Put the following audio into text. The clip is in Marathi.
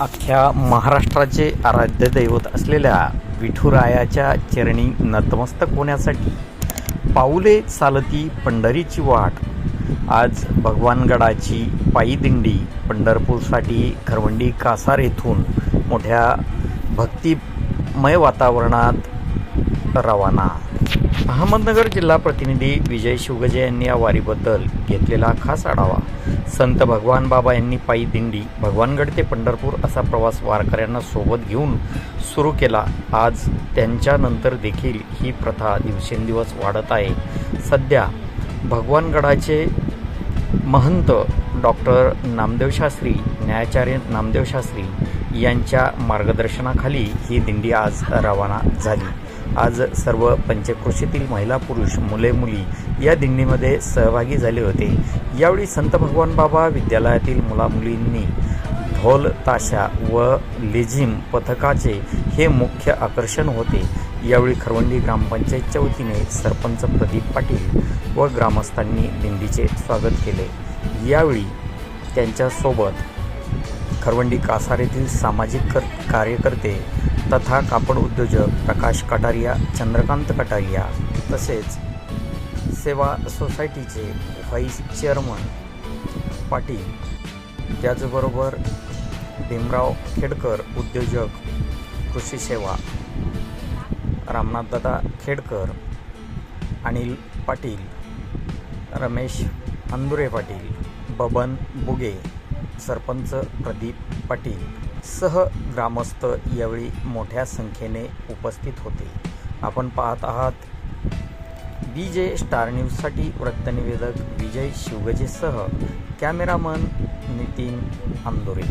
अख्ख्या महाराष्ट्राचे आराध्य दैवत असलेल्या विठुरायाच्या चरणी नतमस्तक होण्यासाठी पाऊले चालती पंढरीची वाट. आज भगवानगडाची पायीदिंडी पंढरपूरसाठी खरवंडी कासार येथून मोठ्या भक्तिमय वातावरणात रवाना. अहमदनगर जिल्हा प्रतिनिधी विजय शिवगजे यांनी या वारीबद्दल घेतलेला खास आढावा. संत भगवान बाबा यांनी पायी दिंडी भगवानगड ते पंढरपूर असा प्रवास वारकऱ्यांना सोबत घेऊन सुरू केला. आज त्यांच्यानंतर देखील ही प्रथा दिवसेंदिवस वाढत आहे. सध्या भगवानगडाचे महंत डॉक्टर नामदेव शास्त्री न्यायाचार्य नामदेव शास्त्री यांच्या मार्गदर्शनाखाली ही दिंडी आज रवाना झाली. आज सर्व पंचक्रोशीतील महिला पुरुष मुले मुली या दिंडीमध्ये सहभागी झाले होते. यावेळी संत भगवान बाबा विद्यालयातील मुलामुलींनी ढोल ताशा व लेझिम पथकाचे हे मुख्य आकर्षण होते. यावेळी खरवंडी ग्रामपंचायतच्या वतीने सरपंच प्रदीप पाटील व ग्रामस्थांनी दिंडीचे स्वागत केले. यावेळी त्यांच्यासोबत खरवंडी कासार येथील सामाजिक कर कार्यकर्ते तथा कापड उद्योजक प्रकाश कटारिया चंद्रकांत कटारिया तसेच सेवा सोसायटीचे व्हाईस चेअरमन पाटील. त्याचबरोबर भीमराव खेडकर उद्योजक कृषी सेवा रामनाथदादा खेडकर अनिल पाटील रमेश अंदुरे पाटील बबन बुगे सरपंच प्रदीप पाटील. सह ग्रामस्थ यावेळी मोठ्या संख्येने उपस्थित होते. आपण पाहत आहात बी जे स्टार न्यूजसाठी वृत्तनिवेदक विजय शिवगजेसह कॅमेरामन नितीन आंदोरे.